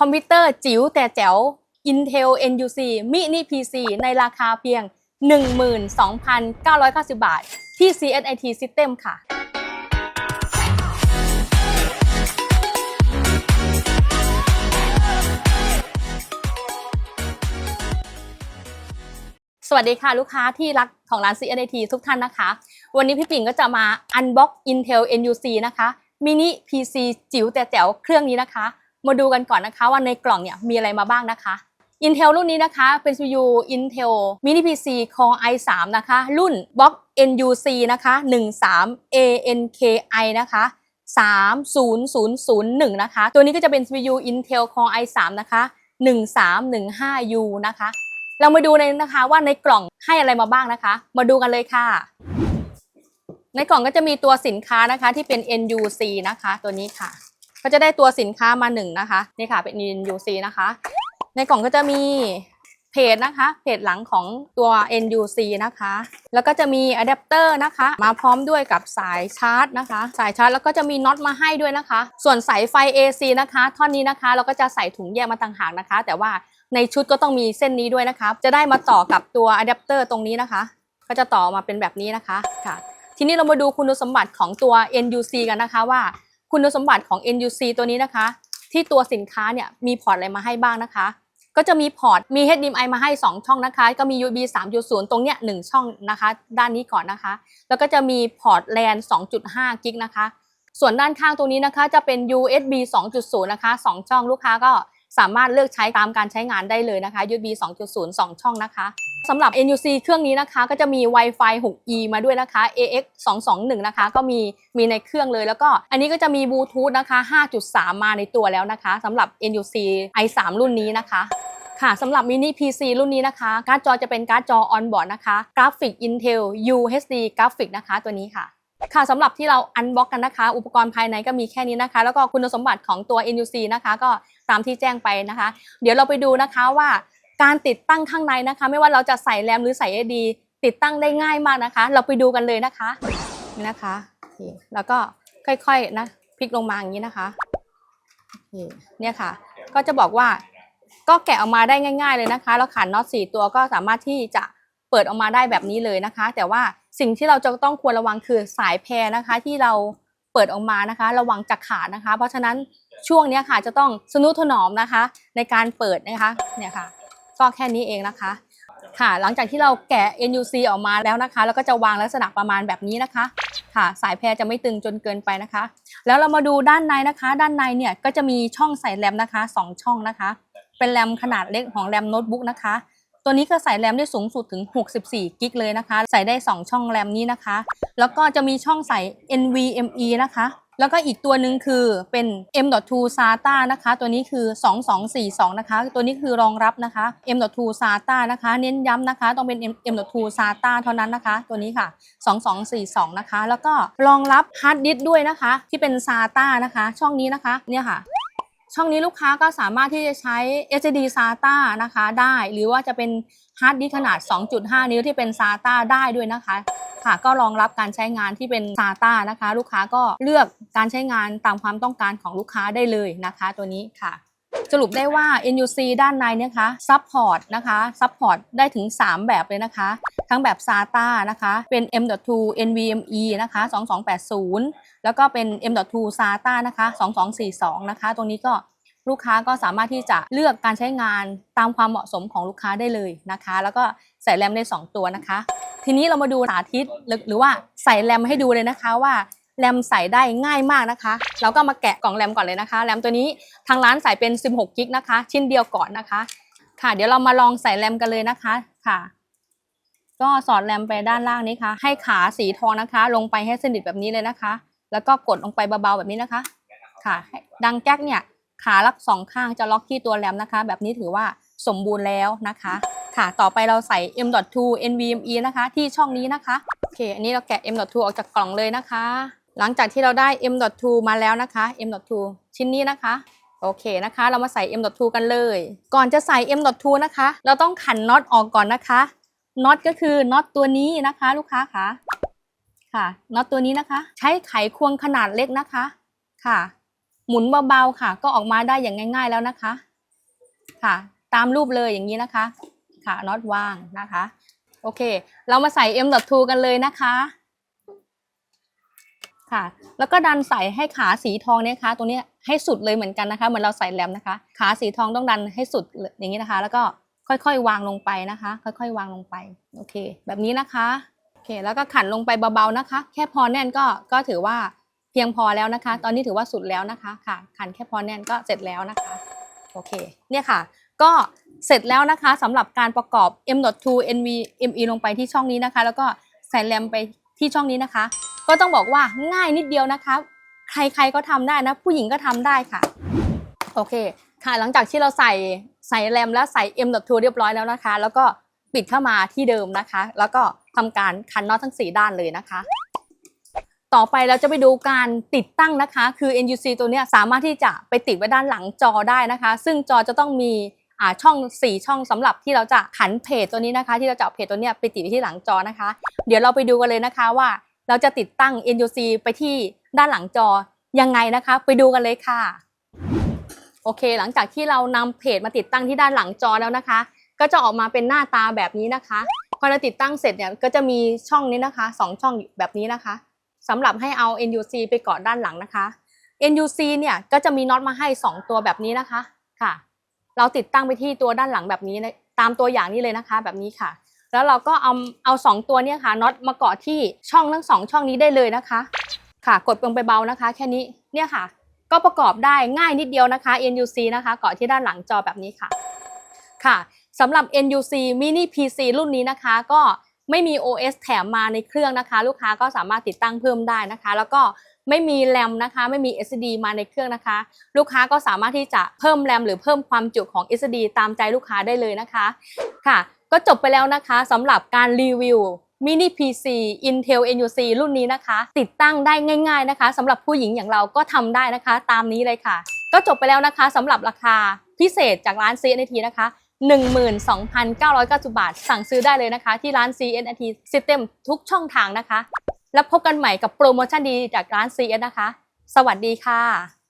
คอมพิวเตอร์จิ๋วแต่แจ๋ว Intel NUC Mini PC ในราคาเพียง 12,990 บาท ที่ CSIT System ค่ะสวัสดีค่ะ ลูกค้าที่รักของร้าน CNIT ทุกท่านนะคะ วันนี้พี่ปิ่นก็จะมา unbox Intel NUC นะคะ Mini PC จิ๋วแต่แจ๋วเครื่องนี้นะคะ มาดูกันก่อนนะคะว่าในกล่องเนี่ยมีอะไรมาบ้างนะคะ Intel รุ่นนี้นะคะเป็น CPU Intel Mini PC Core i3 นะคะ รุ่น Box NUC นะคะ 13 ANKI นะคะ30001 นะคะ ตัวนี้ก็จะเป็น CPU Intel Core i3 นะคะ 1315U นะคะ เรามาดูในนะคะว่าในกล่องให้อะไรมาบ้างนะคะ มาดูกันเลยค่ะ ในกล่องก็จะมีตัวสินค้านะคะที่เป็น NUC นะคะ ตัวนี้ค่ะ ก็จะได้ตัวสินค้ามาหนึ่งนะคะนี่ค่ะเป็น NUC นะคะ ในกล่องก็จะมีเพจนะคะเพจหลังของตัว NUC นะคะ แล้วก็จะมีอะแดปเตอร์นะคะ มาพร้อมด้วยกับสายชาร์จนะคะ สายชาร์จแล้วก็จะมีน็อตมาให้ด้วยนะคะ ส่วนสายไฟ AC นะคะ ท่อนนี้นะคะ เราก็จะใส่ถุงแยกมาต่างหากนะคะ แต่ว่าในชุดก็ต้องมีเส้นนี้ด้วยนะคะ จะได้มาต่อกับตัวอะแดปเตอร์ตรงนี้นะคะ ก็จะต่อมาเป็นแบบนี้นะคะค่ะ ทีนี้เรามาดูคุณสมบัติของตัว NUC กันนะคะว่า คุณสมบัติของ NUC ตัวนี้นะคะ ที่ตัวสินค้าเนี่ยมีพอร์ตอะไรมาให้บ้างนะคะ ก็จะมีพอร์ตมี HDMI มาให้ 2 ช่องนะคะ ก็มี USB 3.0 ตรงเนี้ย1ช่องนะคะ ด้านนี้ก่อนนะคะ แล้วก็จะมีพอร์ต LAN 2.5 กิกนะคะ ส่วนด้านข้างตรงนี้นะคะ จะเป็น USB 2.0 นะคะ 2 ช่องลูกค้าก็สามารถเลือกใช้ตามการใช้งานได้เลยนะคะ USB 2.0 2 ช่องนะคะ สำหรับ NUC เครื่องนี้นะคะ ก็จะมี Wi-Fi 6E มาด้วยนะคะ AX 221นะคะ ก็มีมีในเครื่องเลย แล้วก็อันนี้ก็จะมีบลูทูธนะคะ 5.3 มาในตัวแล้วนะคะสำหรับ NUC i3 รุ่นนี้นะคะค่ะสำหรับ mini PC รุ่นนี้นะคะ การ์ดจอจะเป็นการ์ดจอ on board นะคะ กราฟิก Intel UHD กราฟิกนะคะ ตัวนี้ค่ะค่ะสำหรับที่เราอันบ็อกกันนะคะ อุปกรณ์ภายในก็มีแค่นี้นะคะ แล้วก็คุณสมบัติของตัว NUC นะคะ ก็ตามที่แจ้งไปนะคะ เดี๋ยวเราไปดูนะคะว่า การติดตั้งข้างในนะคะ ไม่ว่าเราจะใส่แรมหรือใส่ SD ติดตั้งได้ง่ายมากนะคะ เราไปดูกันเลยนะคะนี่นะคะแล้วก็ค่อยๆนะพลิกลงมาอย่างนี้นะคะเนี่ยค่ะ ก็จะบอกว่าก็แกะออกมาได้ง่าย ๆเลยนะคะ แล้วขันน็อตสี่ตัวก็สามารถที่จะเปิดออกมาได้แบบนี้เลยนะคะ แต่ว่าสิ่งที่เราจะต้องควรระวังคือสายแพรนะคะ ที่เราเปิดออกมานะคะ ระวังจะขาดนะคะ เพราะฉะนั้นช่วงเนี้ยค่ะจะต้องสนุถนอมนะคะ ในการเปิดนะคะเนี่ยค่ะ ก็แค่นี้เองนะคะ ค่ะ หลังจากที่เราแกะ NUC ออกมาแล้วนะคะ แล้วก็จะวางลักษณะประมาณแบบนี้นะคะ ค่ะ สายแพรจะไม่ตึงจนเกินไปนะคะ แล้วเรามาดูด้านในนะคะ ด้านในเนี่ยก็จะมีช่องใส่แรมนะคะสองช่องนะคะ เป็นแรมขนาดเล็กของแรมโน้ตบุ๊กนะคะตัวนี้ก็ใส่แรมได้สูงสุดถึง 64 กิกเลยนะคะ ใส่ได้ 2 ช่องแรมนี้นะคะ แล้วก็จะมีช่องใส่ NVMe นะคะ แล้วก็อีกตัวหนึ่งคือเป็น M.2 SATA นะคะ ตัวนี้คือ 2242 นะคะ ตัวนี้คือรองรับนะคะ M.2 SATA นะคะ เน้นย้ำนะคะ ต้องเป็น M.2 SATA เท่านั้นนะคะ ตัวนี้ค่ะ 2242 นะคะ แล้วก็รองรับฮาร์ดดิสด้วยนะคะ ที่เป็น SATA นะคะ ช่องนี้นะคะ เนี่ยค่ะ ช่องนี้ลูกค้าก็สามารถที่จะใช้ SD SATA นะคะได้ หรือว่าจะเป็นฮาร์ดดิสขนาด 2.5 นิ้วที่เป็น SATA ได้ด้วยนะคะ ค่ะก็รองรับการใช้งานที่เป็น SATA นะคะ ลูกค้าก็เลือกการใช้งานตามความต้องการของลูกค้าได้เลยนะคะ ตัวนี้ค่ะ สรุปได้ว่า NUC ด้านในเนี่ยนะคะซัพพอร์ตนะคะซัพพอร์ตได้ถึง 3 แบบเลยนะคะ ทั้งแบบ SATA นะคะ เป็น M.2 NVMe นะคะ 2280 แล้วก็เป็น M.2 SATA นะคะ 2242 นะคะ ตรงนี้ก็ลูกค้าก็สามารถที่จะเลือกการใช้งานตามความเหมาะสมของลูกค้าได้เลยนะคะ แล้วก็ใส่แรมได้ 2 ตัวนะคะ ทีนี้เรามาดูสาธิตหรือหรือว่าใส่แรมให้ดูเลยนะคะว่า แรมใส่ได้ง่ายมากนะคะ เราก็มาแกะกล่องแรมก่อนเลยนะคะแรมตัวนี้ทางร้านใส่เป็น 16กิกนะคะ ชิ้นเดียวก่อนนะคะ ค่ะ เดี๋ยวเรามาลองใส่แรมกันเลยนะคะค่ะ ก็สอดแรมไปด้านล่างนี้ค่ะ ให้ขาสีทองนะคะ ลงไปให้สนิทแบบนี้เลยนะคะ แล้วก็กดลงไปเบาๆแบบนี้นะคะ ค่ะ ดังแก๊กเนี่ยขาลักสองข้างจะล็อกที่ตัวแรมนะคะ แบบนี้ถือว่าสมบูรณ์แล้วนะคะ ค่ะ ต่อไปเราใส่ M.2 NVMe นะคะ ที่ช่องนี้นะคะ โอเค อันนี้เราแกะ M.2 ออกจากกล่องเลยนะคะ หลังจากที่เราได้ M.2 มาแล้วนะคะ M.2 ชิ้นนี้นะคะ โอเคนะคะ เรามาใส่ M.2 กันเลย ก่อนจะใส่ M.2 นะคะ เราต้องขันน็อตออกก่อนนะคะ น็อตก็คือน็อตตัวนี้นะคะ ลูกค้าค่ะ ค่ะ น็อตตัวนี้นะคะ ใช้ไขควงขนาดเล็กนะคะ ค่ะ หมุนเบาๆค่ะ ก็ออกมาได้อย่างง่าย ๆแล้วนะคะ ค่ะ ตามรูปเลยอย่างนี้นะคะ ค่ะ น็อตวางนะคะ โอเค เรามาใส่ M.2 กันเลยนะคะ ค่ะ แล้วก็ดันใส่ให้ขาสีทองเนี่ยคะตรงนี้ให้สุดเลยเหมือนกันนะคะเหมือนเราใส่แรมนะคะ ขาสีทองต้องดันให้สุดอย่างนี้นะคะ แล้วก็ค่อยๆ วางลงไปนะคะ ค่อยๆ วางลงไปโอเค แบบนี้นะคะโอเค แล้วก็ขันลงไปเบาๆนะคะ แค่พอแน่นก็ก็ถือว่าเพียงพอแล้วนะคะ ตอนนี้ถือว่าสุดแล้วนะคะค่ะ ขันแค่พอแน่นก็เสร็จแล้วนะคะโอเคเนี่ยค่ะ ก็เสร็จแล้วนะคะสำหรับการประกอบ M.2 NV ME ลงไปที่ช่องนี้นะคะ แล้วก็ใส่แรมไปที่ช่องนี้นะคะ ก็ต้องบอกว่าง่ายนิดเดียวนะคะ ใครๆก็ทำได้นะ ผู้หญิงก็ทำได้ค่ะ โอเคค่ะ หลังจากที่เราใส่ใส่แรมและใส่ M.2 เรียบร้อยแล้วนะคะ แล้วก็ปิดเข้ามาที่เดิมนะคะ แล้วก็ทำการคันน็อตทั้ง 4 ด้านเลยนะคะ ต่อไปเราจะไปดูการติดตั้งนะคะ คือ NUC ตัวเนี้ยสามารถที่จะไปติดไว้ด้านหลังจอได้นะคะ ซึ่งจอจะต้องมีอ่าช่อง 4 ช่องสำหรับที่เราจะขันเพจตัวนี้นะคะ ที่เราจะเอาเพจตัวเนี้ยไปติดไว้ที่หลังจอนะคะ เดี๋ยวเราไปดูกันเลยนะคะว่า เราจะติดตั้ง NUC ไปที่ด้านหลังจอยังไงนะคะ ไปดูกันเลยค่ะ โอเค หลังจากที่เรานำเพจมาติดตั้งที่ด้านหลังจอแล้วนะคะ ก็จะออกมาเป็นหน้าตาแบบนี้นะคะ พอเราติดตั้งเสร็จเนี่ยก็จะมีช่องนี้นะคะสองช่องแบบนี้นะคะสำหรับให้เอา NUC ไปเกาะด้านหลังนะคะ NUC เนี่ยก็จะมีน็อตมาให้ 2 ตัวแบบนี้นะคะค่ะ เราติดตั้งไปที่ตัวด้านหลังแบบนี้ตามตัวอย่างนี้เลยนะคะ แบบนี้ค่ะ แล้วเราก็เอาเอาสองตัวเนี่ยค่ะน็อตมาเกาะที่ช่องทั้งสองช่องนี้ได้เลยนะคะ ค่ะกดลงไปเบานะคะ แค่นี้เนี่ยค่ะ ก็ประกอบได้ง่ายนิดเดียวนะคะ NUC นะคะ เกาะที่ด้านหลังจอแบบนี้ค่ะ ค่ะสำหรับ NUC Mini PC รุ่นนี้นะคะ ก็ไม่มี OS แถมมาในเครื่องนะคะ ลูกค้าก็สามารถติดตั้งเพิ่มได้นะคะ แล้วก็ไม่มีแรมนะคะ ไม่มี SD มาในเครื่องนะคะ ลูกค้าก็สามารถที่จะเพิ่มแรมหรือเพิ่มความจุของ SD ตามใจลูกค้าได้เลยนะคะ ค่ะ ก็จบไปแล้วนะคะสำหรับการรีวิว Mini PC Intel NUC รุ่นนี้นะคะ ติดตั้งได้ง่าย ๆนะคะสำหรับผู้หญิงอย่างเราก็ทำได้นะคะ ตามนี้เลยค่ะ ก็จบไปแล้วนะคะสำหรับราคาพิเศษจากร้าน CNT นะคะ 12,990 บาท สั่งซื้อได้เลยนะคะ ที่ร้าน CNT System ทุกช่องทางนะคะ แล้วพบกันใหม่กับโปรโมชั่นดีจากร้าน CN นะคะ สวัสดีค่ะ